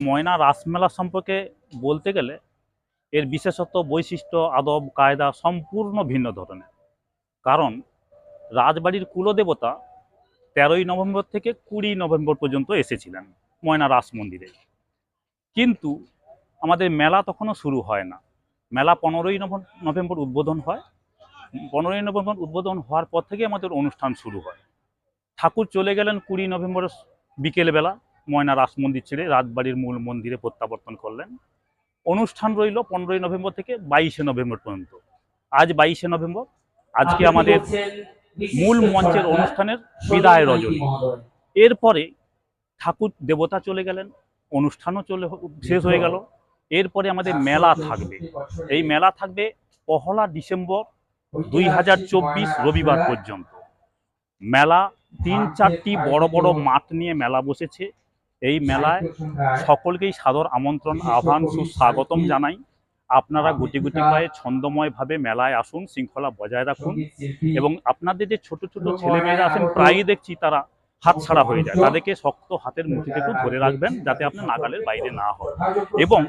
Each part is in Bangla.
ময়না রাসমেলা সম্পর্কে বলতে গেলে এর বিশেষত বৈশিষ্ট্য, আদব, কায়দা সম্পূর্ণ ভিন্ন ধরনের। কারণ রাজবাড়ির কুলদেবতা তেরোই নভেম্বর থেকে কুড়ি নভেম্বর পর্যন্ত এসেছিলেন ময়না রাস মন্দিরে। কিন্তু আমাদের মেলা তখনও শুরু হয় না। মেলা পনেরোই নভেম্বর উদ্বোধন হয়। পনেরোই নভেম্বর উদ্বোধন হওয়ার পর থেকে আমাদের অনুষ্ঠান শুরু হয়। ঠাকুর চলে গেলেন কুড়ি নভেম্বরের বিকেলবেলা। ময়না রাস মন্দির ছেড়ে রাজবাড়ির মূল মন্দিরে প্রত্যাবর্তন করলেন। অনুষ্ঠান রইল পনেরোই নভেম্বর থেকে বাইশে নভেম্বর পর্যন্ত। আজ বাইশে নভেম্বর। আজকে আমাদের মূল মঞ্চের অনুষ্ঠানের বিদায় রজনী। এরপরে ঠাকুর দেবতা চলে গেলেন অনুষ্ঠানও চলে শেষ হয়ে গেল। এরপরে আমাদের মেলা থাকবে। এই মেলা থাকবে পহলা ডিসেম্বর দুই হাজার চব্বিশ রবিবার পর্যন্ত। মেলা তিন চারটি বড় বড় মাঠ নিয়ে মেলা বসেছে। এই মেলায় সকলকেই সাদর আমন্ত্রণ, আহ্বান, সুস্বাগতম জানাই। আপনারা গুটি গুটি পায়ে ছন্দময়ভাবে মেলায় আসুন, শৃঙ্খলা বজায় রাখুন এবং আপনাদের যে ছোট ছোট ছেলেমেয়েরা আছেন, প্রায়ই দেখছি তারা হাত ছাড়া হয়ে যায়। তাদেরকে শক্ত হাতের মুঠিতে একটু ধরে রাখবেন যাতে আপনি নাগালের বাইরে না হয় এবং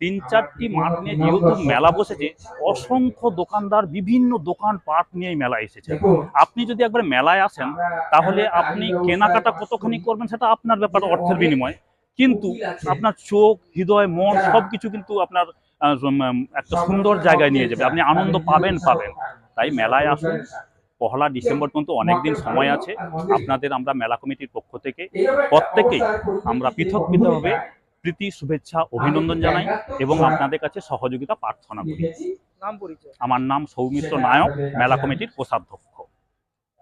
তিন চারটি মাঠ নিয়ে যেহেতু মেলা বসেছে, অসংখ্য দোকানদার বিভিন্ন দোকান পাট নিয়ে মেলা এসেছে। আপনি যদি একবার মেলায় আসেন, তাহলে আপনি কেনাকাটা কতখানি করবেন সেটা আপনার ব্যাপার, অর্থের বিনিময়ে। কিন্তু আপনার চোখ, হৃদয়, মন সবকিছু কিন্তু আপনার একটা সুন্দর জায়গায় নিয়ে যাবে। আপনি আনন্দ পাবেন পাবেন। তাই মেলায় আসুন। পহলা ডিসেম্বর পর্যন্ত অনেকদিন সময় আছে। আপনাদের আমরা মেলা কমিটির পক্ষ থেকে প্রত্যেকেই আমরা পৃথক পৃথকভাবে প্রীতি শুভেচ্ছা অভিনন্দন জানাই এবং আপনাদের কাছে সহযোগিতা প্রার্থনা করি। আমার নাম সৌমিত্র নায়ক মেলা কমিটির কোষাধ্যক্ষ।